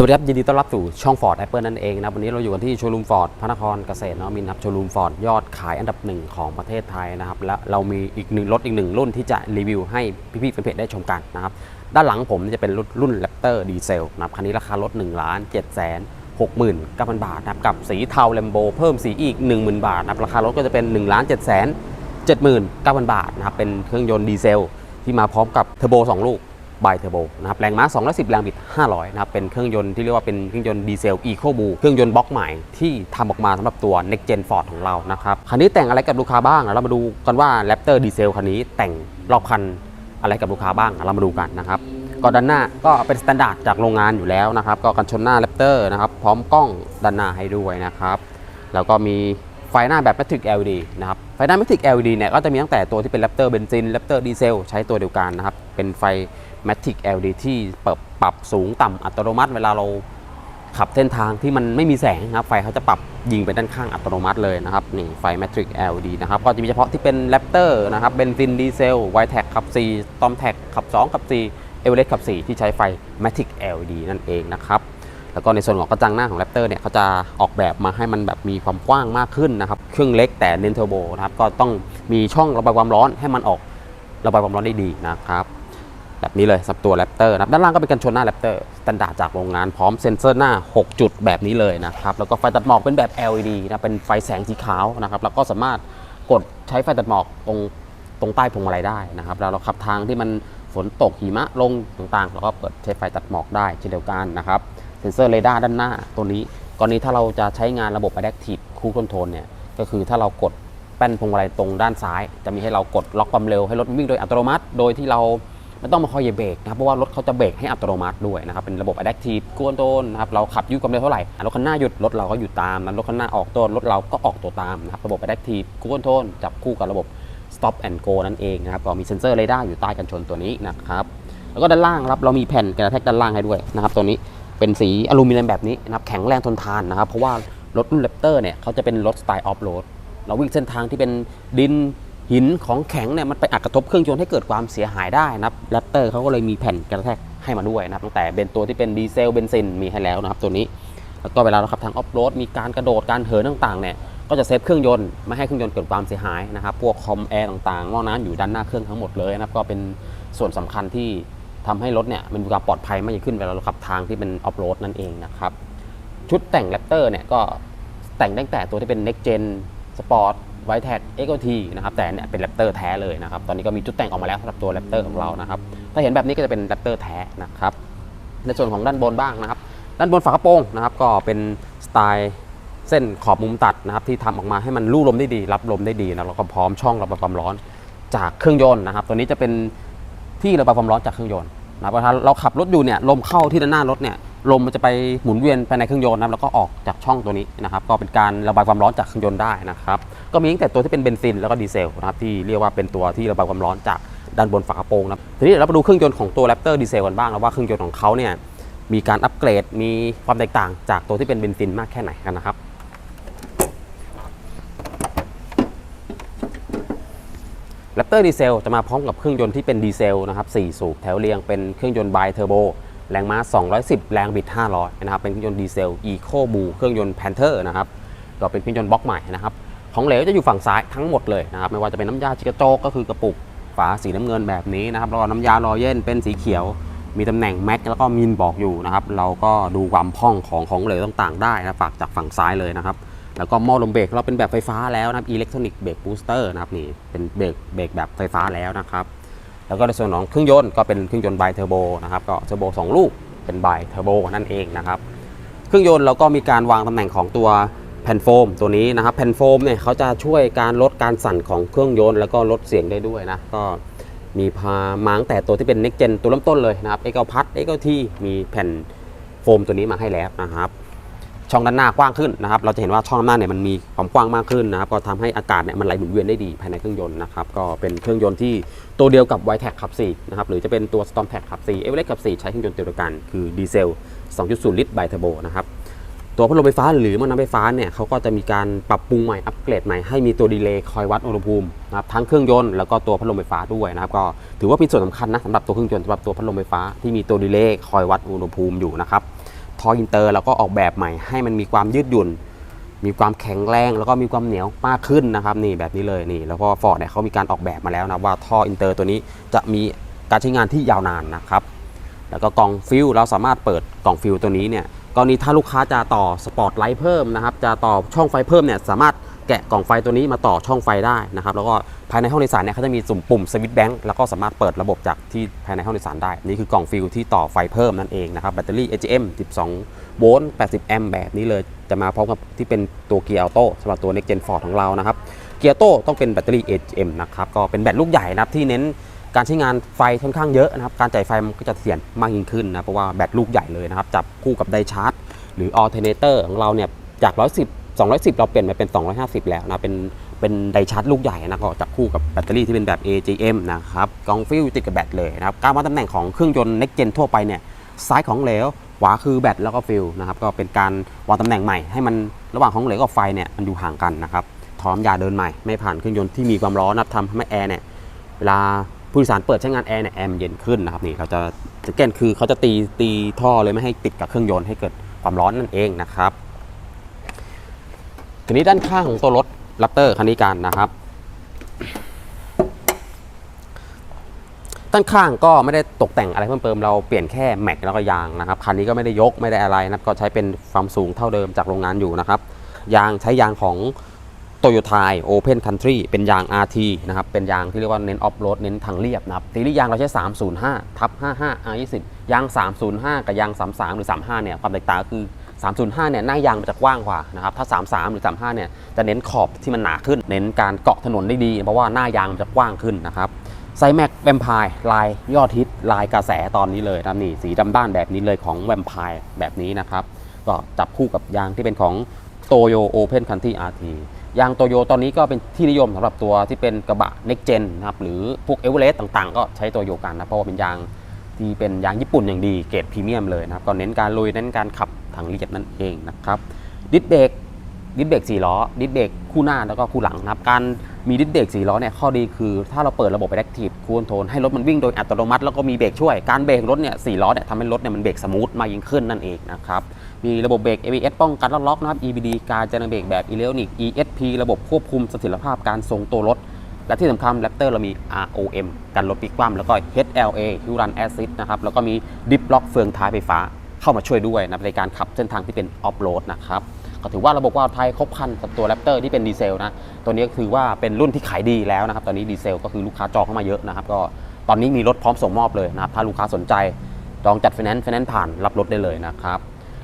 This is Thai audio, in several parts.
สวัสดีครับ ยินดีต้อนรับสู่ช่อง Ford Apple นั่นเองนะครับวันนี้เราอยู่กันที่โชว์รูมฟอร์ดพระนครเกษตรนวมินครับโชว์รูมฟอร์ดยอดขายอันดับหนึ่งของประเทศไทยนะครับและเรามีอีกหนึ่งรถอีกหนึ่งรุ่นที่จะรีวิวให้พี่ๆแฟนเพจได้ชมกันนะครับด้านหลังผมจะเป็นรุ่นรุ่น Raptor ดีเซลนะครับคันนี้ราคารถ1ล้าน7แสน69,000 บาทนะครับกับสีเทาแลมโบเพิ่มสีอีก 10,000 บาทนะครับราคารถก็จะเป็น1ล้าน7แสน79,000 บาทนะครับเป็นเครื่องยนต์ดีเซลที่มาพร้อมกับเทอร์โบสองลูก บายเทอร์โบนะครับแรงม้า 210 แรงบิด 500 นะครับ เป็นเครื่องยนต์ที่เรียกว่าเป็นเครื่องยนต์ดีเซล Eco b o เครื่องยนต์บล็อกใหม่ที่ทำออกมาสำหรับตัว Next Gen Ford ของเรานะครับ คันนี้แต่งอะไรกับลูกค้าบ้าง เรามาดูกันว่า Raptor ดีเซลคันนี้แต่งรอบคันอะไรกับลูกค้าบ้าง เรามาดูกันนะครับก็ด้านหน้าก็เป็นสแตนดาร์ดจากโรงงานอยู่แล้วนะครับ ก็กันชนหน้า Raptor นะครับ พร้อมกล้องด้านหน้าให้ด้วยนะครับ แล้วก็มีไฟหน้าแบบ Matrix LED นะครับ ไฟหน้า Matrix LED เนี่ยก็จะมีตั้งแต่ตัวที่เป็น Raptor เบนซิน Raptor ดีเซลใช้ตัวเดียวกันนะครับ เป็นไฟ Matrix LED ที่เปิดปรับสูงต่ำอัตโนมัติ เวลาเราขับเส้นทางที่มันไม่มีแสงนะครับไฟเขาจะปรับยิงไปด้านข้างอัตโนมัติเลยนะครับนี่ไฟ Matrix LED นะครับก็จะมีเฉพาะที่เป็น Raptor นะครับเบนซินดีเซล y t e c ขับ 4 t o m t e c ขับ 2 ขับ 4 e v e r e s t ขับ 4 ที่ใช้ไฟ Matrix LED นั่นเองนะครับแล้วก็ในส่วนของกระจังหน้าของ Raptor เนี่ยเขาจะออกแบบมาให้มันแบบมีความกว้างมากขึ้นนะครับเครื่องเล็กแต่เน้นเทอร์โบนะครับก็ต้องมีช่องระบายความร้อนให้มันออกระบายความร้อนได้ดีนะครับ แบบนี้เลยสับตัว Raptor นะครับด้านล่างก็เป็นกันชนหน้า Raptor สแตนดาร์ดจากโรงงานพร้อมเซ็นเซอร์หน้า 6 จุดแบบนี้เลยนะครับ แล้วก็ไฟตัดหมอกเป็นแบบ LED นะเป็นไฟแสงสีขาวนะครับ แล้วก็สามารถกดใช้ไฟตัดหมอกตรงตรงใต้พวงมาลัยได้นะครับแล้วเราขับทางที่มันฝนตกหิมะลงต่างๆเราก็เปิดใช้ไฟตัดหมอกได้เช่นเดียวกันนะครับเซ็นเซอร์เรดาร์ด้านหน้าตัวนี้กรณีถ้าเราจะใช้งานระบบ Adaptive Cruise Control เนี่ยก็คือถ้าเรากดแป้นพวงมาลัยตรงด้านซ้าย จะมีให้เรากดล็อกความเร็วให้รถวิ่งโดยอัตโนมัติ โดยที่เรา ไม่ต้องมาคอยเหยียบเบรกนะครับเพราะว่ารถเขาจะเบรกให้อัตโนมัติด้วยนะครับเป็นระบบ Adaptive Cruise Control นะครับเราขับอยู่ความเร็วเท่าไหร่รถคันหน้าหยุดรถเราก็หยุดตามนะรถคันหน้าออกตัวรถเราก็ออกตัวตามนะครับระบบ Adaptive Cruise Control จับคู่กับระบบ Stop and Go นั่นเองนะครับก็มีเซ็นเซอร์เรดาร์อยู่ใต้กันชนตัวนี้นะครับแล้วก็ด้านล่างครับเรามีแผ่นกระแทกด้านล่างให้ด้วยนะครับตัวนี้เป็นสีอลูมิเนียมแบบนี้นะครับแข็งแรงทนทานนะครับเพราะว่ารถรุ่น Raptor เนี่ยเขาจะเป็นรถสไตล์ออฟโรดเราวิ่งเส้นทางที่เป็นดิน หินของแข็งเนี่ยมันไปอัดกระทบเครื่องยนต์ให้เกิดความเสียหายได้นะครับ Raptor เขาก็เลยมีแผ่นกระแทกให้มาด้วยนะครับตั้งแต่เป็นตัวที่เป็นดีเซลเบนซินมีให้แล้วนะครับตัวนี้แล้วก็เวลาเราขับทางออฟโรดมีการกระโดดการเหินต่างๆเนี่ยก็จะเซฟเครื่องยนต์ไม่ให้เครื่องยนต์เกิดความเสียหายนะครับพวกคอมแอร์ต่างๆหม้อน้ำอยู่ด้านหน้าเครื่องทั้งหมดเลยนะครับก็เป็นส่วนสำคัญที่ทำให้รถเนี่ยมันมีความปลอดภัยมากยิ่งขึ้นเวลาเราขับทางที่เป็นออฟโรดนั่นเองนะครับชุดแต่ง Raptor เนี่ยก็แต่งตั้งแต่ตัวที่เป็น Next Gen Sport w i t e t e x o t นะครับแต่เนี่ยเป็น Raptor แท้เลยนะครับตอนนี้ก็มีชุดแต่งออกมาแล้วสำหรับตัว Raptor ของเรานะครับถ้าเห็นแบบนี้ก็จะเป็น Raptor แท้นะครับในส่วนของด้านบนบ้างนะครับด้านบนฝากระโปรงนะครับก็เป็นสไตล์เส้นขอบมุมตัดนะครับที่ทำออกมาให้มันลู่ลมได้ดี รับลมได้ดีนะแล้วก็พร้อมช่องระบายความร้อนจากเครื่องยนต์นะครับตัวนี้จะเป็นที่ระบายความร้อนจากเครื่องยนต์นะครับเราขับรถอยู่เนี่ยลมเข้าที่ด้านหน้ารถเนี่ย ลมมันจะไปหมุนเวียนภายในเครื่องยนต์นะครับแล้วก็ออกจากช่องตัวนี้นะครับ ก็เป็นการระบายความร้อนจากเครื่องยนต์ได้นะครับ ก็มีตั้งแต่ตัวที่เป็นเบนซินแล้วก็ดีเซลนะครับที่เรียกว่าเป็นตัวที่ระบายความร้อนจากด้านบนฝากระโปรงนะครับทีนี้เดี๋ยวเรามาดูเครื่องยนต์ของตัว Raptor ดีเซลกันบ้างแล้วว่าเครื่องยนต์ของเขาเนี่ยมีการอัปเกรดมีความแตกต่างจากตัวที่เป็นเบนซินมากแค่ไหนกันนะครับแรปเตอร์ดีเซลจะมาพร้อมกับเครื่องยนต์ที่เป็นดีเซลนะครับ4สูบแถวเรียงเป็นเครื่องยนต์ไบเทอร์โบ แรงม้า 210 แรงบิด 500 นะครับ เป็นเครื่องยนต์ดีเซล Eco b o เครื่องยนต์ Panther นะครับ ก็เป็นเครื่องยนต์บล็อกใหม่นะครับ ของเหลวจะอยู่ฝั่งซ้ายทั้งหมดเลยนะครับ ไม่ว่าจะเป็นน้ำยาจิกระโจกก็คือกระปุก ฝาสีน้ำเงินแบบนี้นะครับ แล้วก็น้ำยาลอเย็นเป็นสีเขียว มีตำแหน่งแม็กแล้วก็มินบอกอยู่นะครับ เราก็ดูความพ่องของของเหลวต่างๆ ได้นะฝากจากฝั่งซ้ายเลยนะครับ แล้วก็หม้อลมเบรกเราเป็นแบบไฟฟ้าแล้วนะครับอิเล็กทรอนิกส์เบรกบูสเตอร์นะครับนี่ เป็นเบรกเบรกแบบไฟฟ้าแล้วนะครับ แล้วก็ในส่วนของเครื่องยนต์ก็เป็นเครื่องยนต์ไบเทอร์โบนะครับก็เทอร์โบสองลูกเป็นไบเทอร์โบนั่นเองนะครับเครื่องยนต์เราก็มีการวางตำแหน่งของตัวแผ่นโฟมตัวนี้นะครับแผ่นโฟมเนี่ยเขาจะช่วยการลดการสั่นของเครื่องยนต์แล้วก็ลดเสียงได้ด้วยนะก็มีพามาตั้งแต่ตัวที่เป็น next gen ตัวเริ่มต้นเลยนะครับ x 9พัด x 9 t มีแผ่นโฟมตัวนี้มาให้แล้วนะครับ ช่องด้านหน้ากว้างขึ้นนะครับ เราจะเห็นว่าช่องด้านหน้าเนี่ยมันมีความกว้างมากขึ้นนะครับ ก็ทำให้อากาศเนี่ยมันไหลหมุนเวียนได้ดีภายในเครื่องยนต์นะครับ ก็เป็นเครื่องยนต์ที่ตัวเดียวกับ y t e c ขับ4นะครับ หรือจะเป็นตัว Storm t a c ขับ4 e v e r e s t ขับ4ใช้เครื่องยนต์เดียวกัน คือดีเซล 2.0 ลิตรไบเทอร์โบนะครับ ตัวพัดลมไฟฟ้าหรือม้อน้ำไฟฟ้าเนี่ยเขาก็จะมีการปรับปรุงใหม่ อัปเกรดใหม่ ให้มีตัวดีเลย์คอยวัดอุณหภูมินะครับ ทั้งเครื่องยนต์แล้วก็ตัวพัดลมไฟฟ้าด้วยนะครับ ก็ถือว่าเป็นส่วนสำคัญนะสำหรับตัวเครื่องยนต์สำหรับตัวพัดลมไฟฟ้าที่มีตัวดีเลย์คอยวัดอุณหภูมิอยู่นะครับ ท่ออินเตอร์เราก็ออกแบบใหม่ ให้มันมีความยืดหยุ่น มีความแข็งแรงแล้วก็มีความเหนียวมากขึ้นนะครับนี่แบบนี้เลยนี่ แล้วก็ฟอร์ดเนี่ยเขามีการออกแบบมาแล้วนะว่าท่ออินเตอร์ตัวนี้จะมีการใช้งานที่ยาวนานนะครับ แล้วก็กล่องฟิลเราสามารถเปิดกล่องฟิลตัวนี้เนี่ยกรณีถ้าลูกค้าจะต่อสปอตไลท์เพิ่มนะครับจะต่อช่องไฟเพิ่มเนี่ยสามารถ แกะกล่องไฟตัวนี้มาต่อช่องไฟได้นะครับแล้วก็ภายในห้องโดยสารเนี่ยเขาจะมีสุ่มปุ่มสวิตช์แบงค์แล้วก็สามารถเปิดระบบจากที่ภายในห้องโดยสารได้ นี่คือกล่องฟิลที่ต่อไฟเพิ่มนั่นเองนะครับแบตเตอรี่ AGM 12 โวลต์ 80 แอมป์แบบนี้เลยจะมาพร้อมกับที่เป็นตัวเกียร์ออโต้สำหรับตัว Next Gen Ford ของเรานะครับเกียร์โต้ต้องเป็นแบตเตอรี่ AGM นะครับก็เป็นแบตลูกใหญ่นะครับที่เน้นการใช้งานไฟค่อนข้างเยอะนะครับ การจ่ายไฟมันก็จะเสี่ยงมากยิ่งขึ้นนะ เพราะว่าแบตลูกใหญ่เลยนะครับ จับคู่กับไดชาร์จ หรือ alternator ของเราเนี่ย จาก 110 210 เราเปลี่ยนมาเป็น 250 แล้วนะเป็นเป็นไดชาร์จลูกใหญ่นะก็จับคู่กับแบตเตอรี่ที่เป็นแบบ AGM นะครับกล่องฟิลติดกับแบตเลยนะครับการวางตำแหน่งของเครื่องยนต์ Next Gen ทั่วไปเนี่ยซ้ายของเหลวขวาคือแบตแล้วก็ฟิลนะครับก็เป็นการวางตำแหน่งใหม่ให้มันระหว่างของเหลวกับไฟเนี่ยมันอยู่ห่างกันนะครับถอมยาเดินใหม่ไม่ผ่านเครื่องยนต์ที่มีความร้อนนะทำให้แอร์เนี่ยเวลาผู้โดยสารเปิดใช้งานแอร์เนี่ยแอร์มันเย็นขึ้นนะครับนี่เราจะสังเกตคือเขาจะตีตีท่อเลยไม่ให้ติดกับเครื่องยนต์ให้เกิดความร้อนนั่นเองนะครับ ทีนี้ด้านข้างของตัวรถลัปเตอร์คันนี้กันนะครับ ด้านข้างก็ไม่ได้ตกแต่งอะไรเพิ่มเติมเราเปลี่ยนแค่แม็กแล้วก็ยางนะครับคันนี้ก็ไม่ได้ยกไม่ได้อะไรนะครับก็ใช้เป็นความสูงเท่าเดิมจากโรงงานอยู่นะครับ ยางใช้ยางของโตโยต้าโอเพนคันทรีเป็นยาง RT นะครับ เป็นยางที่เรียกว่าเน้นออฟโรดเน้นทางเรียบนะครับซีรีส์ยางเราใช้ 305 ทับ 55 R20 ยาง 305 กับยาง 33 หรือ 35 เนี่ย ความแตกต่างคือ 305เนี่ยหน้ายางมันจะกว้างกว่านะครับถ้า 33 หรือ 35เนี่ยจะเน้นขอบที่มันหนาขึ้น เน้นการเกาะถนนได้ดี เพราะว่าหน้ายางมันจะกว้างขึ้นนะครับไซแม็กแวมไพร์ลายยอดฮิตลายกระแสตอนนี้เลยนะนี่สีดำด้านแบบนี้เลยของแวมไพร์แบบนี้นะครับก็จับคู่กับยางที่เป็นของโตโยโอเพนคันที่อารี RT ยางโตโยตอนนี้ก็เป็นที่นิยมสำหรับตัวที่เป็นกระบะ Next Gen นะครับหรือพวกเอเวอเรสต์ต่างๆ ก็ใช้โตโยกันนะเพราะว่าเป็นยางที่เป็นยางญี่ปุ่นอย่างดีเกรดพรีเมียมเลยนะครับก็เน้นการลุยเน้นการขับางเรียบนั่นเองนะครับดิสเบรกดิสเบรก4ล้อดิสเบรกคู่หน้าแล้วก็คู่หลังนะครับการมีดิสเบรก4ล้อเนี่ยข้อดีคือ ถ้าเราเปิดระบบ Adaptive Cruise Control ให้รถมันวิ่งโดยอัตโนมัติแล้วก็มีเบรกช่วยการเบรกรถเนี่ย4ล้อเนี่ยทำให้รถเนี่ยมันเบรกสมูทมากยิ่งขึ้นนั่นเองนะครับมีระบบเบรก ABS ป้องกันล็อกๆนะครับ EBD การจนเบรกแบบอิเล็กทรอนิกส์ ESP ระบบควบคุมเสถียรภาพการทรงตัวรถ และที่สำคัญ Raptor เรามี ROM กันรถพลิกคว่ำแล้วก็ HLA Hill Run Assist นะครับแล้วก็มี Dip Lock เฟืองท้ายไฟฟ้า เข้ามาช่วยด้วยนะในการขับเส้นทางที่เป็นออฟโรดนะครับก็ถือว่าระบบว่าวไทยครบคันกับตัว Raptor ที่เป็นดีเซลนะตัวนี้ก็คือว่าเป็นรุ่นที่ขายดีแล้วนะครับตอนนี้ดีเซลก็คือลูกค้าจองเข้ามาเยอะนะครับก็ตอนนี้มีรถพร้อมส่งมอบเลยนะครับถ้าลูกค้าสนใจจองจัดไฟแนนซ์ไฟแนนซ์ผ่านรับรถได้เลยนะครับ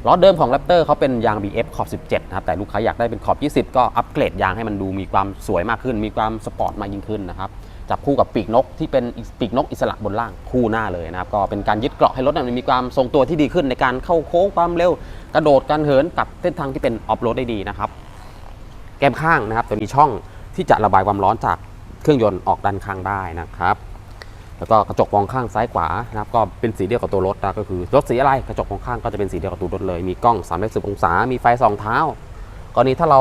ล้อเดิมของ Raptor เขาเป็นยาง BF ขอบ 17 นะครับ แต่ลูกค้าอยากได้เป็นขอบ 20 ก็อัปเกรดยางให้มันดูมีความสวยมากขึ้น มีความสปอร์ตมากยิ่งขึ้นนะครับ จับคู่กับปีกนกที่เป็นปีกนกอิสระบนล่างคู่หน้าเลยนะครับก็เป็นการยึดเกราะให้รถมันมีความทรงตัวที่ดีขึ้นในการเข้าโค้งความเร็วกระโดดการเหินกับเส้นทางที่เป็นออฟโรดได้ดีนะครับแก้มข้างนะครับจะมีช่องที่จะระบายความร้อนจากเครื่องยนต์ออกด้านข้างได้นะครับแล้วก็กระจกมองข้างซ้ายขวานะครับก็เป็นสีเดียวกับตัวรถนะก็คือรถสีอะไรกระจกมองข้างก็จะเป็นสีเดียวกับตัวรถเลย มีกล้อง3 6 0องศา มีไฟสองเท้ากรณีถ้าเรา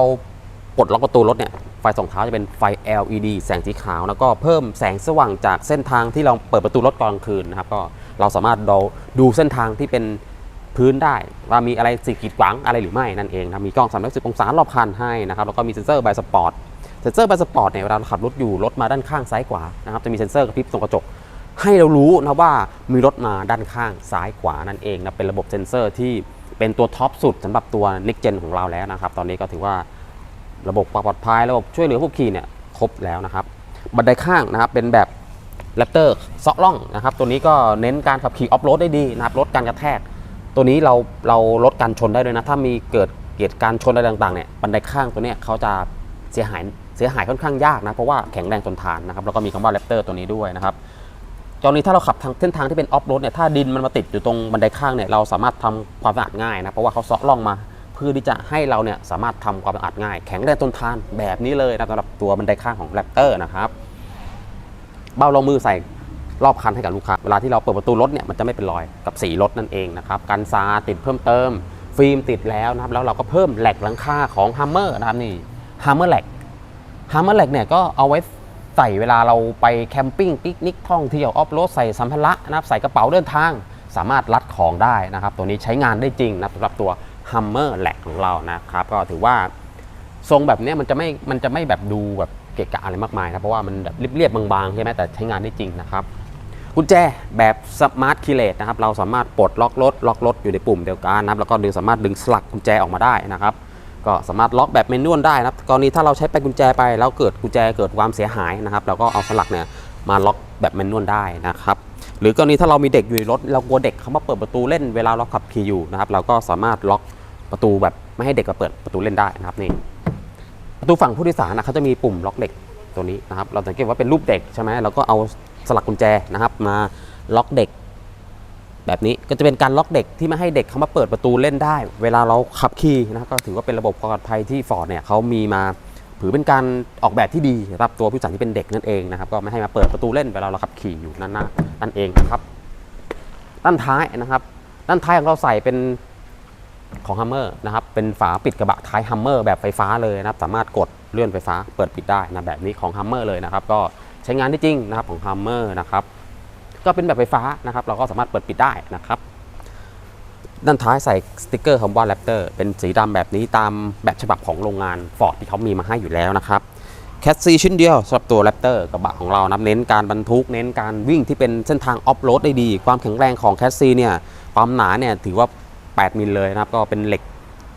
ปลดล็อกประตูรถเนี่ยไฟสองเท้าจะเป็นไฟ LED แสงสีขาว แล้วก็เพิ่มแสงสว่างจากเส้นทางที่เราเปิดประตูรถตอนกลางคืนนะครับ ก็เราสามารถดูดูเส้นทางที่เป็นพื้นได้ว่ามีอะไรสิ่งกีดขวางอะไรหรือไม่นั่นเองนะมีกล้อง 3 6 0 องศารอบคันให้นะครับแล้วก็มีเซ็นเซอร์ไบสปอร์ตเซ็นเซอร์ไบสปอร์ตเนี่ยเวลาเราขับรถอยู่รถมาด้านข้างซ้ายขวานะครับจะมีเซ็นเซอร์กระพริบตรงกระจก ให้เรารู้นะว่ามีรถมาด้านข้างซ้ายขวานั่นเองนะเป็นระบบเซ็นเซอร์ที่เป็นตัวท็อปสุดสำหรับตัว Next Gen ของเราแล้วนะครับตอนนี้ก็ถือว่า ระบบความปลอดภัยระบบช่วยเหลือผู้ขี่เนี่ยครบแล้วนะครับ บันไดข้างนะครับเป็นแบบ Raptor เซาะล่องนะครับ ตัวนี้ก็เน้นการขับขี่ออฟโรดได้ดีนะครับลดการกระแทก ตัวนี้เราเราลดการชนได้ด้วยนะ ถ้ามีเกิดเหตุการชนอะไรต่างๆเนี่ยบันไดข้างตัวเนี้ยเขาจะเสียหายเสียหายค่อนข้างยากนะ เพราะว่าแข็งแรงทนทานนะครับแล้วก็มีคำว่า Raptor ตัวนี้ด้วยนะครับตอนนี้ถ้าเราขับทางเส้นทางที่เป็นออฟโรดเนี่ยถ้าดินมันมาติดอยู่ตรงบันไดข้างเนี่ยเราสามารถทำความสะอาดง่ายนะเพราะว่าเขาซาะร่องมา เพื่อที่จะให้เราเนี่ยสามารถทำความสะอาดง่าย แข็งแรงทนทานแบบนี้เลยนะสำหรับตัวบันไดข้างของแรปเตอร์นะครับ เบ้ารองมือใส่รอบคันให้กับลูกค้า เวลาที่เราเปิดประตูรถเนี่ยมันจะไม่เป็นรอยกับสีรถนั่นเองนะครับกันซาติดเพิ่มเติม ฟิล์มติดแล้วนะครับ แล้วเราก็เพิ่มแหลกหลังคาของฮัมเมอร์นะครับนี่ฮัมเมอร์แหลกฮาร์เมอร์เล็กเนี่ยก็เอาไว้ใส่เวลาเราไปแคมปิ้งปิกนิกท่องเที่ยวออฟโรดใส่สัมภาระนะครับใส่กระเป๋าเดินทาง สามารถรัดของได้นะครับ ตัวนี้ใช้งานได้จริงนะสำหรับตัว Hummer แหลกของเรานะครับก็ถือว่าทรงแบบนี้มันจะไม่มันจะไม่แบบดูแบบเกะกะอะไรมากมายนะเพราะว่ามันแบบเรียบๆบางๆใช่ไหมแต่ใช้งานได้จริงนะครับกุญแจแบบสมาร์ทคีเลตนะครับเราสามารถปลดล็อกรถล็อกรถอยู่ในปุ่มเดียวกันนะครับแล้วก็ดึงสามารถดึงสลักกุญแจออกมาได้นะครับก็สามารถล็อกแบบเมนวลได้นะครับกรณีถ้าเราใช้ไปกุญแจไปแล้วเกิดกุญแจเกิดความเสียหายนะครับ เราก็เอาสลักเนี่ยมาล็อกแบบเมนวลได้นะครับ หรือกรณีถ้าเรามีเด็กอยู่ในรถเรากลัวเด็กเขามาเปิดประตูเล่นเวลาเราขับขี่อยู่นะครับ เราก็สามารถล็อกประตูแบบไม่ให้เด็กมาเปิดประตูเล่นได้นะครับนี่ประตูฝั่งผู้โดยสารนะเขาจะมีปุ่มล็อกเด็กตัวนี้นะครับ เราสังเกตว่าเป็นรูปเด็กใช่ไหมเราก็เอาสลักกุญแจนะครับ มาล็อกเด็ก แบบนี้ก็จะเป็นการล็อกเด็กที่ไม่ให้เด็กเขามาเปิดประตูเล่นได้ เวลาเราขับขี่นะครับก็ถือว่าเป็นระบบความปลอดภัยที่ฟอร์ดเนี่ยเขามีมา ถือเป็นการออกแบบที่ดีสำหรับตัวผู้โดที่เป็นเด็กนั่นเองนะครับ ก็ไม่ให้มาเปิดประตูเล่นเวลาเราขับขี่อยู่นั่นนะนั่นเองนะครับ ด้านท้ายนะครับ ด้านท้ายของเราใส่เป็นของ Hummer นะครับเป็นฝาปิดกระบะท้าย Hummer แบบไฟฟ้าเลยนะครับ สามารถกดเลื่อนไฟฟ้าเปิดปิดได้นะแบบนี้ของ Hummer เลยนะครับ ก็ใช้งานได้จริงนะครับของ Hummer นะครับ ก็เป็นแบบไฟฟ้านะครับ เราก็สามารถเปิดปิดได้นะครับ ด้านท้ายใส่สติกเกอร์คำว่า Raptor เป็นสีดำแบบนี้ตามแบบฉบับของโรงงาน Ford ที่เขามีมาให้อยู่แล้วนะครับแคสซีชิ้นเดียวสำหรับตัว Raptor กระบะของเรานะเน้นการบรรทุกเน้นการวิ่งที่เป็นเส้นทางออฟโรดได้ดี ความแข็งแรงของแคสซีเนี่ยความหนาเนี่ยถือว่า 8 มิลเลยนะครับ ก็เป็นเหล็ก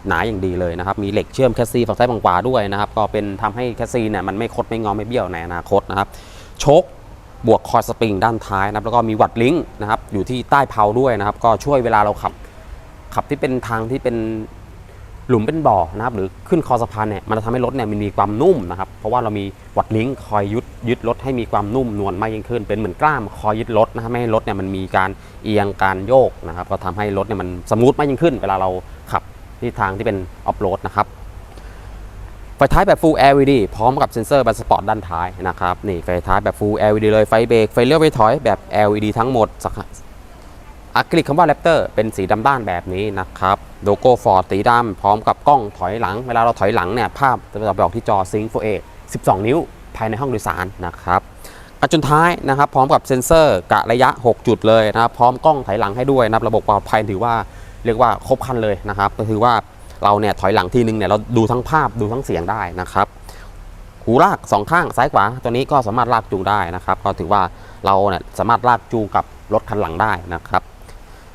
หนาอย่างดีเลยนะครับ มีเหล็กเชื่อมแคสซีฝั่งซ้ายฝั่งขวาด้วยนะครับ ก็เป็นทำให้แคสซีเนี่ยมันไม่คดไม่งอไม่เบี้ยวในอนาคตนะครับโชคบวกคอร์สปริงด้านท้ายนะครับแล้วก็มีวัดลิงก์นะครับอยู่ที่ใต้เพลาด้วยนะครับ ก็ช่วยเวลาเราขับ ขับที่เป็นทางที่เป็นหลุมเป็นบ่อนะครับ หรือขึ้นคอสะพานเนี่ยมันจะทำให้รถเนี่ยมันมีความนุ่มนะครับ เพราะว่าเรามีวัดลิงก์คอยยึดยึดรถให้มีความนุ่มนวลมากยิ่งขึ้น เป็นเหมือนกล้ามคอยยึดรถนะครับไม่ให้รถเนี่ยมันมีการเอียงการโยกนะครับ ก็ทำให้รถเนี่ยมันสมูทมากยิ่งขึ้น เวลาเราขับที่ทางที่เป็นออฟโรดนะครับไฟท้ายแบบ Full LED พร้อมกับเซ็นเซอร์บันสปอร์ตด้านท้ายนะครับนี่ไฟท้ายแบบ Full LED เลยไฟเบรกไฟเลี้ยวไฟถอยแบบ LED ทั้งหมดสัก อะคริลิกคำว่า Raptor เป็นสีดำด้านแบบนี้นะครับโลโก้ Ford สีดำพร้อมกับกล้องถอยหลัง เวลาเราถอยหลังเนี่ยภาพจะไปออกที่จอ Sync 4A 12 นิ้ว ภายในห้องโดยสารนะครับกระจุนท้ายนะครับพร้อมกับเซ็นเซอร์กะระยะ 6 จุดเลยนะครับพร้อมกล้องถอยหลังให้ด้วยนะครับระบบปลอดภัยถือว่าเรียกว่าครบครันเลยนะครับก็คือว่าเราเนี่ยถอยหลังทีนึงเนี่ยเราดูทั้งภาพดูทั้งเสียงได้นะครับหูลากสองข้างซ้ายขวาตัวนี้ก็สามารถลากจูงได้นะครับก็ถือว่าเราเนี่ยสามารถลากจูงกับรถคันหลังได้นะครับ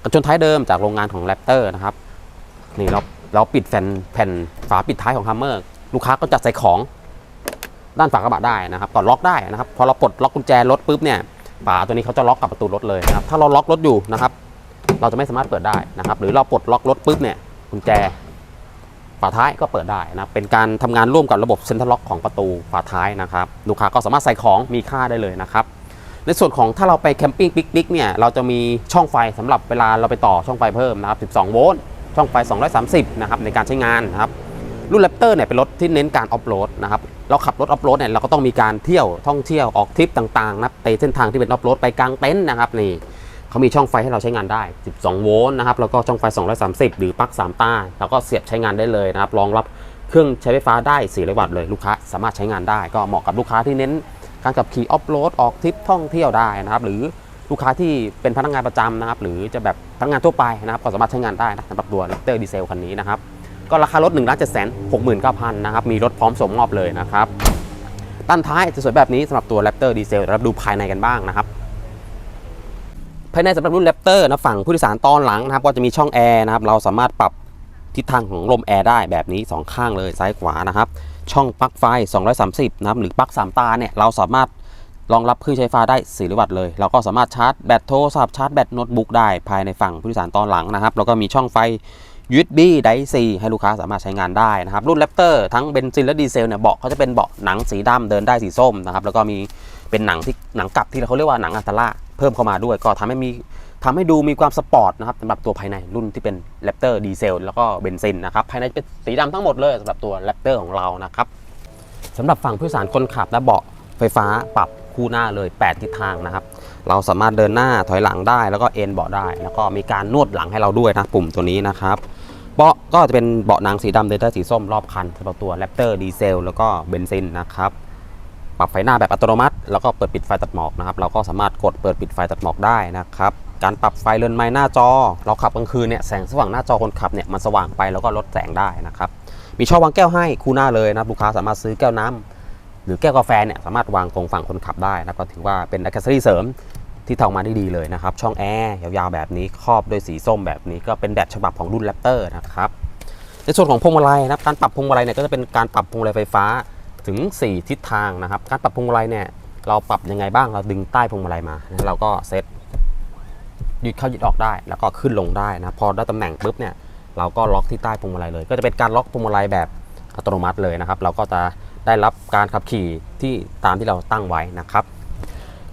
กระจนท้ายเดิมจากโรงงานของ Raptor นะครับนี่เราเราปิดแผ่นแผ่นฝาปิดท้ายของ Hummer ลูกค้าก็จะใส่ของด้านฝากระบะได้นะครับก่อนล็อกได้นะครับพอเราปลดล็อกกุญแจรถปุ๊บเนี่ยฝาตัวนี้เขาจะล็อกกับประตูรถเลยนะครับถ้าเราล็อกรถอยู่นะครับ เราจะไม่สามารถเปิดได้นะครับ หรือเราปลดล็อกรถปุ๊บเนี่ยกุญแจฝาท้ายก็เปิดได้นะเป็นการทำงานร่วมกับระบบเซ็นทรัลล็อกของประตูฝาท้ายนะครับ ลูกค้าก็สามารถใส่ของมีค่าได้เลยนะครับ ในส่วนของถ้าเราไปแคมปิ้งปิกนิกเนี่ยเราจะมีช่องไฟสำหรับเวลาเราไปต่อช่องไฟเพิ่มนะครับ12 โวลต์ช่องไฟ 230 นะครับในการใช้งานนะครับรุ่นแรปเตอร์เนี่ยเป็นรถที่เน้นการออฟโรดนะครับเราขับรถออฟโรดเนี่ยเราก็ต้องมีการเที่ยวท่องเที่ยวออกทริปต่างๆนะไปเส้นทางที่เป็นออฟโรดไปกลางเต็นท์นะครับนี่เขามีช่องไฟให้เราใช้งานได้ 12 โวลต์นะครับแล้วก็ช่องไฟ 230 หรือปลั๊ก3ต้าเราก็เสียบใช้งานได้เลยนะครับรองรับเครื่องใช้ไฟฟ้าได้400วัตต์เลยลูกค้าสามารถใช้งานได้ ก็เหมาะกับลูกค้าที่เน้น การขับขี่ออฟโรดออกทริปท่องเที่ยวได้นะครับหรือลูกค้าที่เป็นพนักงานประจำนะครับ หรือจะแบบพนักงานทั่วไปนะครับก็สามารถใช้งานได้นะสำหรับตัว Raptor ดีเซลคันนี้นะครับก็ราคารถ1 7 6 9 0 0 0นเจ็ดแสนหกหมื่นเก้าพันนะครับมีรถพร้อมส่งมอบเลยนะครับด้านท้ายจะสวยแบบนี้สำหรับตัว Raptor ดีเซลเราดูภายในกันบ้างนะครับภายในสำหรับรุ่น Raptor นะฝั่งผู้โดยสารตอนหลังนะครับก็จะมีช่องแอร์นะครับเราสามารถปรับทิศทางของลมแอร์ได้แบบนี้ 2 ข้างเลยซ้ายขวานะครับ ช่องปลั๊กไฟ 230 นะครับ หรือปลั๊ก3 ตาเนี่ย เราสามารถรองรับเครื่องใช้ไฟฟ้าได้4วัตต์เลย เราก็สามารถชาร์จแบตโทรศัพท์ชาร์จแบตโน้ตบุ๊กได้ภายในฝั่งผู้โดยสารตอนหลังนะครับ แล้วก็มีช่องไฟ USB Type C ให้ลูกค้าสามารถใช้งานได้นะครับ รุ่น Raptor ทั้งเบนซินและดีเซลเนี่ยเบาะเขาจะเป็นเบาะหนังสีดำเดินได้สีส้มนะครับแล้วก็มีเป็นหนังที่หนังกลับที่เขาเรียกว่าหนังอัลตราเพิ่มเข้ามาด้วย ก็ทำให้มี ทำให้ดูมีความสปอร์ตนะครับสำหรับตัวภายในรุ่นที่เป็น Raptor ดีเซลแล้วก็เบนซินนะครับภายในเป็นสีดำทั้งหมดเลยสำหรับตัว Raptor ของเรานะครับสำหรับฝั่งผู้โดยสารคนขับและเบาะไฟฟ้าปรับคู่หน้าเลย 8 ทิศทางนะครับ เราสามารถเดินหน้าถอยหลังได้ แล้วก็เอนเบาะได้ แล้วก็มีการนวดหลังให้เราด้วยนะปุ่มตัวนี้นะครับเบาะก็จะเป็นเบาะหนังสีดำเดินได้สีส้มรอบคันสำหรับตัว Raptor ดีเซลแล้วก็เบนซินนะครับปรับไฟหน้าแบบอัตโนมัติ แล้วก็เปิดปิดไฟตัดหมอกนะครับ เราก็สามารถกดเปิดปิดไฟตัดหมอกได้นะครับ การปรับไฟเรือนไม้หน้าจอ เราขับกลางคืนเนี่ยแสงสว่างหน้าจอคนขับเนี่ยมันสว่างไปแล้วก็ลดแสงได้นะครับ มีช่องวางแก้วให้คู่หน้าเลยนะลูกค้าสามารถซื้อแก้วน้ำหรือแก้วกาแฟเนี่ยสามารถวางตรงฝั่งคนขับได้นะก็ถือว่าเป็นอักเซอรี่เสริมที่ทำมาได้ดีเลยนะครับ ช่องแอร์ยาวๆแบบนี้ครอบด้วยสีส้มแบบนี้ก็เป็นแบบฉบับของรุ่นแรปเตอร์นะครับในส่วนของพวงมาลัยนะครับการปรับพวงมาลัยเนี่ยก็จะเป็นการปรับพวงมาลัยไฟฟ้าถึง 4 ทิศทางนะครับ การปรับพวงมาลัยเนี่ยเราปรับยังไงบ้างเราดึงใต้พวงมาลัยมาเราก็เซต ยืดเข้ายืดออกได้ แล้วก็ขึ้นลงได้นะพอได้ตำแหน่งปุ๊บเนี่ยเราก็ล็อกที่ใต้พวงมาลัยเลย ก็จะเป็นการล็อกพวงมาลัยแบบอัตโนมัติเลยนะครับ เราก็จะได้รับการขับขี่ที่ตามที่เราตั้งไว้นะครับ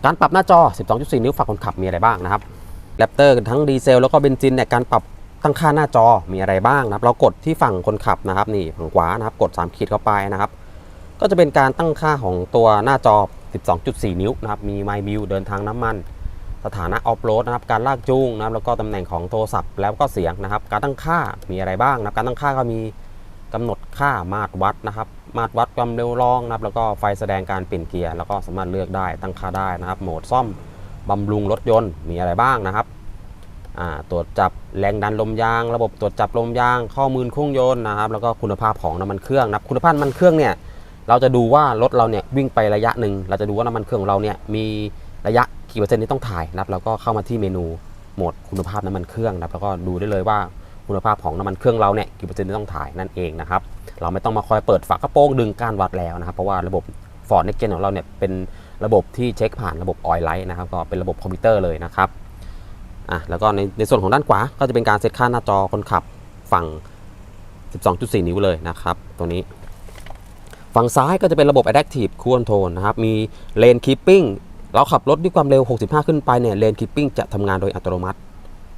การปรับหน้าจอ 12.4 นิ้วฝั่งคนขับมีอะไรบ้างนะครับแรปเตอร์ทั้งดีเซลแล้วก็เบนซินเนี่ยการปรับตั้งค่าหน้าจอมีอะไรบ้างนะครับ เรากดที่ฝั่งคนขับนะครับนี่ฝั่งขวานะครับ กด 3 ขีดเข้าไปนะครับ ก็จะเป็นการตั้งค่าของตัวหน้าจอ 12.4 นิ้วนะครับ มีไมล์มิวเดินทางน้ำมัน สถานะออฟโรดนะครับการลากจูงนะครับแล้วก็ตำแหน่งของโทรศัพท์แล้วก็เสียงนะครับ การตั้งค่ามีอะไรบ้างนะครับการตั้งค่าก็มีกำหนดค่ามาตรวัดนะครับ มาตรวัดความเร็วรองนะครับ แล้วก็ไฟแสดงการเปลี่ยนเกียร์แล้วก็สามารถเลือกได้ตั้งค่าได้นะครับ โหมดซ่อมบำรุงรถยนต์มีอะไรบ้างนะครับตรวจจับแรงดันลมยาง ระบบตรวจจับลมยาง ข้อมูลเครื่องยนต์นะครับแล้วก็คุณภาพของน้ำมันเครื่องนะครับคุณภาพน้ำมันเครื่องเนี่ยเราจะดูว่ารถเราเนี่ยวิ่งไประยะหนึ่งเราจะดูว่าน้ำมันเครื่องของเราเนี่ยมีระยะ กี่เปอร์เซ็นต์ที่ต้องถ่ายนะครับแล้วก็เข้ามาที่เมนูโหมดคุณภาพน้ำมันเครื่องนะครับแล้วก็ดูได้เลยว่าคุณภาพของน้ำมันเครื่องเราเนี่ยกี่เปอร์เซ็นต์ที่ต้องถ่ายนั่นเองนะครับเราไม่ต้องมาคอยเปิดฝากระโปรงดึงการวัดแล้วนะครับ เพราะว่าระบบ Ford Next Gen ของเราเนี่ยเป็นระบบที่เช็คผ่านระบบออยไลท์นะครับก็เป็นระบบคอมพิวเตอร์เลยนะครับอะแล้วก็ในในส่วนของด้านขวาก็จะเป็นการเซตค่าหน้าจอคนขับฝั่ง 12.4 นิ้วเลยนะครับตรงนี้ ฝั่งซ้ายก็จะเป็นระบบ Adaptive Cruise Control นะครับ มี Lane Keeping เราขับรถด้วยความเร็ว 65 ขึ้นไปเนี่ย Lane Keeping จะทำงานโดยอัตโนมัติ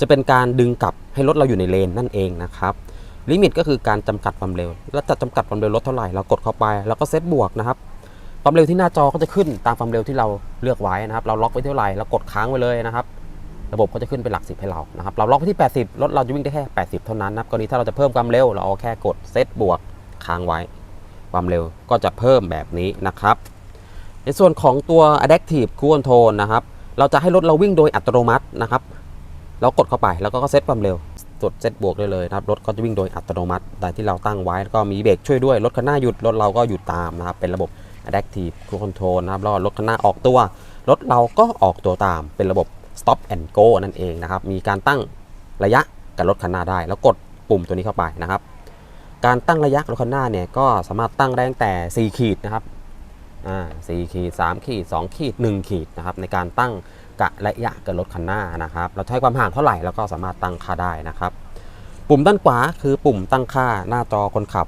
จะเป็นการดึงกลับให้รถเราอยู่ในเลนนั่นเองนะครับลิมิตก็คือการจำกัดความเร็ว แล้วจะจำกัดความเร็วรถเท่าไหร่เรากดเข้าไปแล้วก็เซตบวกนะครับความเร็วที่หน้าจอก็จะขึ้นตามความเร็วที่เราเลือกไว้นะครับ เราล็อกไว้เท่าไหร่เรากดค้างไว้เลยนะครับ ระบบก็จะขึ้นเป็นหลักสิบให้เรานะครับ เราล็อกไว้ที่ 80 รถเราจะวิ่งได้แค่ 80 เท่านั้นนะครับกรณีถ้าเราจะเพิ่มความเร็วเราเอาแค่กดเซตบวกค้างไว้ ความเร็วก็จะเพิ่มแบบนี้นะครับ ในส่วนของตัว Adaptive Cruise Control นะครับ เราจะให้รถเราวิ่งโดยอัตโนมัตินะครับ เรากดเข้าไปแล้วก็เซตความเร็วกดเซตบวกได้เลยนะครับ รถก็จะวิ่งโดยอัตโนมัติแต่ที่เราตั้งไว้แล้วก็มีเบรกช่วยด้วย รถคันหน้าหยุด รถเราก็หยุดตามนะครับ เป็นระบบ Adaptive Cruise Control นะครับแล้วรถคันหน้าออกตัว รถเราก็ออกตัวตาม เป็นระบบ Stop and Go นั่นเองนะครับ มีการตั้งระยะกับรถคันหน้าได้ แล้วกดปุ่มตัวนี้เข้าไปนะครับ การตั้งระยะรถคันหน้าเนี่ยก็สามารถตั้งได้ตั้งแต่ 4 ขีดนะครับ สี่ขีดสามขีดสองขีดหนึ่งขีดนะครับในการตั้งกะระยะกับรถคันหน้านะครับ เราใช้ความห่างเท่าไหร่เราก็สามารถตั้งค่าได้นะครับ ปุ่มด้านขวาคือปุ่มตั้งค่าหน้าจอคนขับ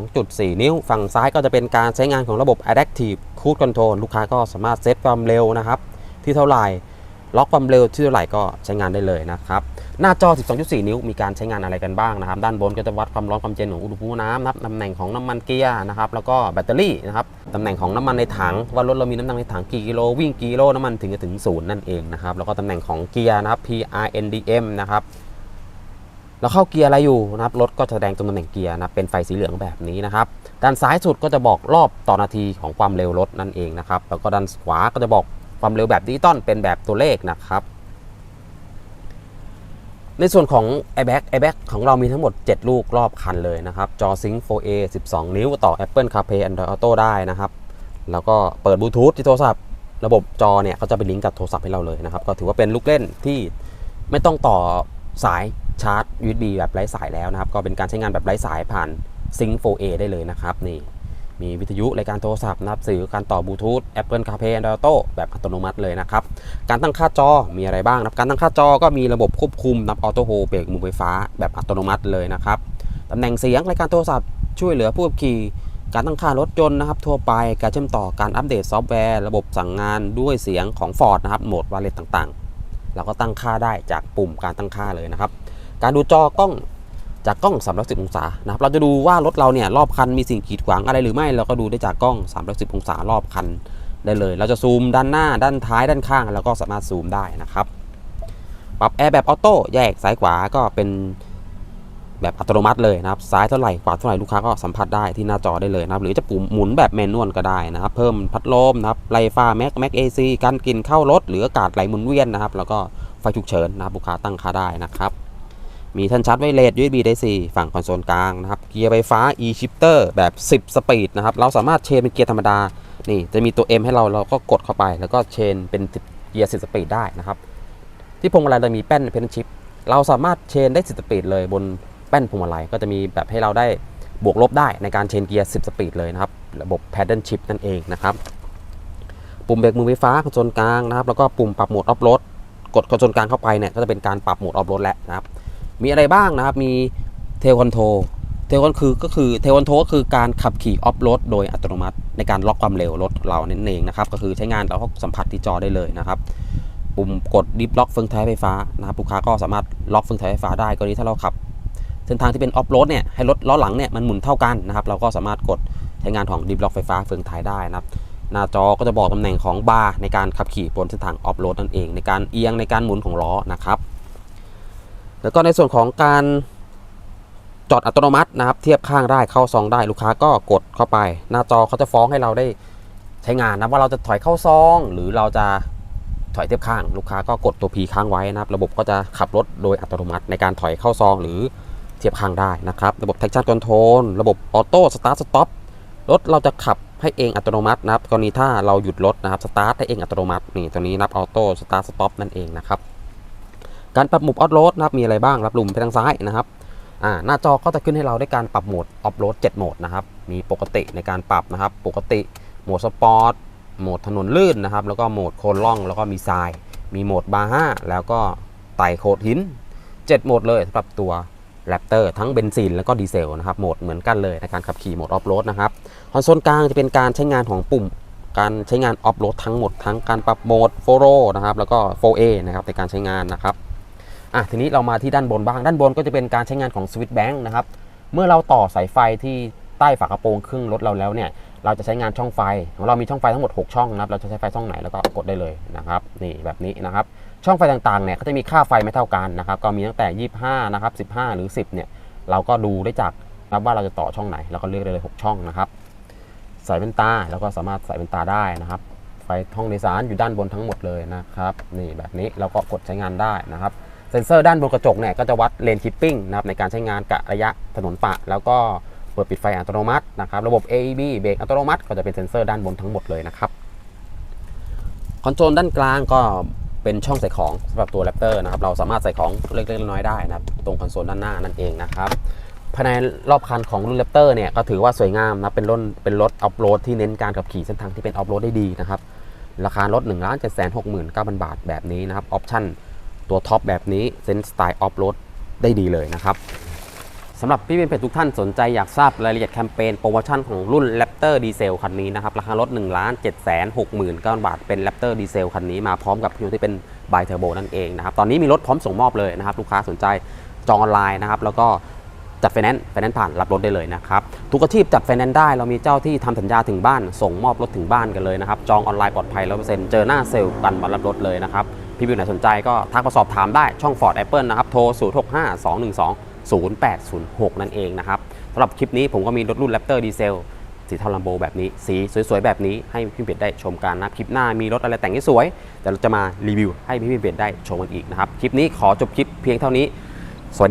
12.4 นิ้ว ฝั่งซ้ายก็จะเป็นการใช้งานของระบบ Adaptive Cruise Control ลูกค้าก็สามารถเซตความเร็วนะครับ ที่เท่าไหร่ ล็อกความเร็วที่เท่าไหร่ก็ใช้งานได้เลยนะครับหน้าจอ 12.4 นิ้วมีการใช้งานอะไรกันบ้างนะครับ ด้านบนก็จะวัดความร้อนความเย็นของอุณหภูมิน้ำนะครับตำแหน่งของน้ำมันเกียร์นะครับ แล้วก็แบตเตอรี่นะครับตำแหน่งของน้ำมันในถังว่ารถเรามีน้ำมันในถังกี่กิโลวิ่งกี่กิโลน้ำมันถึงจะถึงศูนย์นั่นเองนะครับแล้วก็ตำแหน่งของเกียร์นะครับ PRNDM นะครับเราเข้าเกียร์อะไรอยู่นะครับรถก็จะแสดงตำแหน่งเกียร์นะเป็นไฟสีเหลืองแบบนี้นะครับด้านซ้ายสุดก็จะบอกรอบต่อนาทีของความเร็วรถนั่นเองนะครับแล้วก็ด้านขวาก็จะบอก ความเร็วแบบดิจิตอลเป็นแบบตัวเลขนะครับ ในส่วนของ airbag airbag ของเรามีทั้งหมด 7 ลูกรอบคันเลยนะครับ จอ Sync 4A 12 นิ้วต่อ Apple CarPlay Android Auto ได้นะครับ แล้วก็เปิดบลูทูธที่โทรศัพท์ ระบบจอเนี่ยเขาจะไปลิงก์กับโทรศัพท์ให้เราเลยนะครับ ก็ถือว่าเป็นลูกเล่นที่ไม่ต้องต่อสายชาร์จ USB แบบไร้สายแล้วนะครับ ก็เป็นการใช้งานแบบไร้สายผ่าน Sync 4A ได้เลยนะครับนี่ มีวิทยุรายการโทรศัพท์นับสื่อการต่อบลูทูธ Apple CarPlay Android Auto แบบอัตโนมัติเลยนะครับ การตั้งค่าจอมีอะไรบ้างนะการตั้งค่าจอก็มีระบบควบคุมนับออโต้โฮเบรกมือไฟฟ้าแบบอัตโนมัติเลยนะครับตำแหน่งเสียงรายการโทรศัพท์ช่วยเหลือผู้ขับขี่การตั้งค่ารถยนต์นะครับทั่วไปการเชื่อมต่อการอัปเดตซอฟต์แวร์ ระบบสั่งงานด้วยเสียงของ Ford นะครับโหมดวาเลตต่างๆ เราก็ตั้งค่าได้จากปุ่มการตั้งค่าเลยนะครับ การดูจอกล้อง จากกล้อง310องศานะครับเราจะดูว่ารถเราเนี่ยรอบคันมีสิ่งกีดขวางอะไรหรือไม่ เราก็ดูได้จากกล้อง310องศารอบคันได้เลย เราจะซูมด้านหน้า ด้านท้ายด้านข้างเราก็สามารถซูมได้นะครับ ปรับแอร์แบบออโต้แยกซ้ายขวาก็เป็นแบบอัตโนมัติเลยนะครับ ซ้ายเท่าไหร่ขวาเท่าไหร่ลูกค้าก็สัมผัสได้ที่หน้าจอได้เลยนะครับ หรือจะปุ่มหมุนแบบแมนนวลก็ได้นะครับ เพิ่มพัดลมนะครับไล่ฟ้าแม็กแม็กเอซีกันกินเข้ารถ หรืออากาศไหลหมุนเวียนนะครับ แล้วก็ไฟฉุกเฉินนะครับลูกค้าตั้งค่าได้นะครับ มีท่านชาร์จไวเลส USB Type C ฝั่งคอนโซลกลางนะครับ เกียร์ไฟฟ้า e-shifter แบบ 10 สปีดนะครับ เราสามารถเชนเป็นเกียร์ธรรมดา นี่จะมีตัว M ให้เราเราก็กดเข้าไป แล้วก็เชนเป็นเกียร์ 10 สปีดได้นะครับ ที่พวงมาลัยเรามีแป้นเพนชิป เราสามารถเชนได้ 10 สปีดเลยบนแป้นพวงมาลัย ก็จะมีแบบให้เราได้บวกลบได้ในการเชนเกียร์ 10 สปีดเลยนะครับ ระบบ paddle shift นั่นเองนะครับ ปุ่มเบรกมือไฟฟ้าคอนโซลกลางนะครับ แล้วก็ปุ่มปรับโหมดออฟโรด กดคอนโซลกลางเข้าไปเนี่ย ก็จะเป็นการปรับโหมดออฟโรดแล้วนะครับ มีอะไรบ้างนะครับ มีเทลคอนโทรเทลคอนคือก็คือเทลคอนโทรก็คือการขับขี่ออฟโรดโดยอัตโนมัติ ในการล็อกความเร็วรถเรานั่นเองนะครับ ก็คือใช้งานเราก็สัมผัสที่จอได้เลยนะครับ ปุ่มกดดิฟล็อกเฟืองท้ายไฟฟ้านะครับลูกค้าก็สามารถล็อกเฟืองท้ายไฟฟ้าได้กรณีถ้าเราขับเส้นทางที่เป็นออฟโรดเนี่ยให้รถล้อหลังเนี่ยมันหมุนเท่ากันนะครับ เราก็สามารถกดใช้งานของดิฟล็อกไฟฟ้าเฟืองท้ายได้นะครับหน้าจอก็จะบอกตำแหน่งของบาร์ในการขับขี่บนเส้นทางออฟโรดนั่นเอง ในการเอียงในการหมุนของล้อนะครับ แล้วก็ในส่วนของการจอดอัตโนมัตินะครับ เทียบข้างได้เข้าซองได้ลูกค้าก็กดเข้าไป หน้าจอเขาจะฟ้องให้เราได้ใช้งานนะว่าเราจะถอยเข้าซอง หรือเราจะถอยเทียบข้าง ลูกค้าก็กดตัว P ค้างไว้นะครับ ระบบก็จะขับรถโดยอัตโนมัติในการถอยเข้าซอง หรือเทียบข้างได้นะครับ ระบบ traction control ระบบออโต้สตาร์ทสต็อปรถเราจะขับให้เองอัตโนมัตินะครับกรณีถ้าเราหยุดรถนะครับสตาร์ทให้เองอัตโนมัตินี่ตัวนี้นับออโต้สตาร์ทสต็อปนั่นเองนะครับ การปรับโหมดออฟโรดนะครับมีอะไรบ้างรับลุ่มไปทางซ้ายนะครับอ่าหน้าจอก็จะขึ้นให้เราได้การปรับโหมดออฟโรด7โหมดนะครับมีปกติในการปรับนะครับ ปกติโหมดสปอร์ตโหมดถนนลื่นนะครับ แล้วก็โหมดโคนล่อง แล้วก็มีทราย มีโหมดบาร์ห้าแล้วก็ไต่โขดหิน 7 โหมดเลยสำหรับตัวแรปเตอร์ทั้งเบนซินแล้วก็ดีเซลนะครับโหมดเหมือนกันเลยในการขับขี่โหมดออฟโรดนะครับคอนโซลกลางจะเป็นการใช้งานของปุ่มการใช้งานออฟโรดทั้งหมดทั้งการปรับโหมดโฟโรนะครับแล้วก็ 4A นะครับในการใช้งานนะครับ อะทีนี้เรามาที่ด้านบนบ้าง ด้านบนก็จะเป็นการใช้งานของสวิตช์แบงค์นะครับ เมื่อเราต่อสายไฟที่ใต้ฝากระโปรงครึ่งรถเราแล้วเนี่ย เราจะใช้งานช่องไฟของเรามีช่องไฟทั้งหมด 6 ช่องนะครับ เราจะใช้ไฟช่องไหนแล้วก็กดได้เลยนะครับ นี่แบบนี้นะครับ ช่องไฟต่างๆเนี่ยก็จะมีค่าไฟไม่เท่ากันนะครับ ก็มีตั้งแต่ 25 นะครับ 15 หรือ 10 เนี่ย เราก็ดูได้จากนะครับว่าเราจะต่อช่องไหน แล้วก็เลือกได้เลย 6 ช่องนะครับใส่เป็นตาแล้วก็สามารถใส่เป็นตาได้นะครับ ไฟห้องโดยสารอยู่ด้านบนทั้งหมดเลยนะครับ นี่แบบนี้เราก็กดใช้งานได้นะครับ เซ็นเซอร์ด้านบนกระจกเนี่ยก็จะวัดเลนคิปปิ้งนะครับในการใช้งานกะระยะถนนปะ แล้วก็เปิดปิดไฟอัตโนมัตินะครับระบบ AEB เบรกอัตโนมัติก็จะเป็นเซ็นเซอร์ด้านบนทั้งหมดเลยนะครับคอนโซลด้านกลางก็เป็นช่องใส่ของสำหรับตัวแรปเตอร์นะครับเราสามารถใส่ของเล็กๆน้อยๆได้นะครับตรงคอนโซลด้านหน้านั่นเองนะครับภายในรอบคันของรุ่นแรปเตอร์เนี่ยก็ถือว่าสวยงามนะเป็นรถเป็นรถออฟโรดที่เน้นการขับขี่เส้นทางที่เป็นออฟโรดได้ดีนะครับราคารถ1 7 6 9 0 0 0บาทแบบนี้นะครับออปชั่น ตัวท็อปแบบนี้เซนสไตล์ออฟโรดได้ดีเลยนะครับสำหรับพี่เป็นเพจทุกท่านสนใจอยากทราบรายละเอียดแคมเปญโปรโมชั่นของรุ่น Raptor ดีเซลคันนี้นะครับราคารถ1 7 6 9 0 0 0 บาทเป็น Raptor ดีเซลคันนี้มาพร้อมกับเครื่องที่เป็นไบเทอร์โบนั่นเองนะครับตอนนี้มีรถพร้อมส่งมอบเลยนะครับลูกค้าสนใจจองออนไลน์นะครับแล้วก็จัดไฟแนนซ์ไฟแนนซ์ผ่านรับรถได้เลยนะครับทุกอาชีพจัดไฟแนนซ์ได้เรามีเจ้าที่ทำสัญญาถึงบ้าน ส่งมอบรถถึงบ้านกันเลยนะครับจองออนไลน์ปลอดภัยร้อเปอร์เซ็นต์เจอหน้าเซลล์กันวันรับรถเลยนะครับ พี่บิวไหนสนใจก็ทักมาสอบถามได้ช่อง Ford Apple นะครับ โทร 0 6 5 2 1 2 0 8 0 6 นั่นเองนะครับสำหรับคลิปนี้ผมก็มีรถรุ่น Raptor ดีเซลสีเทาลัมโบแบบนี้ สีสวยๆ แบบนี้ให้พี่เบียดได้ชมกันนะคลิปหน้ามีรถอะไรแต่งที่สวยแต่เราจะมารีวิวให้พี่เบียดได้ชมกันอีกนะครับคลิปนี้ขอจบคลิปเพียงเท่านี้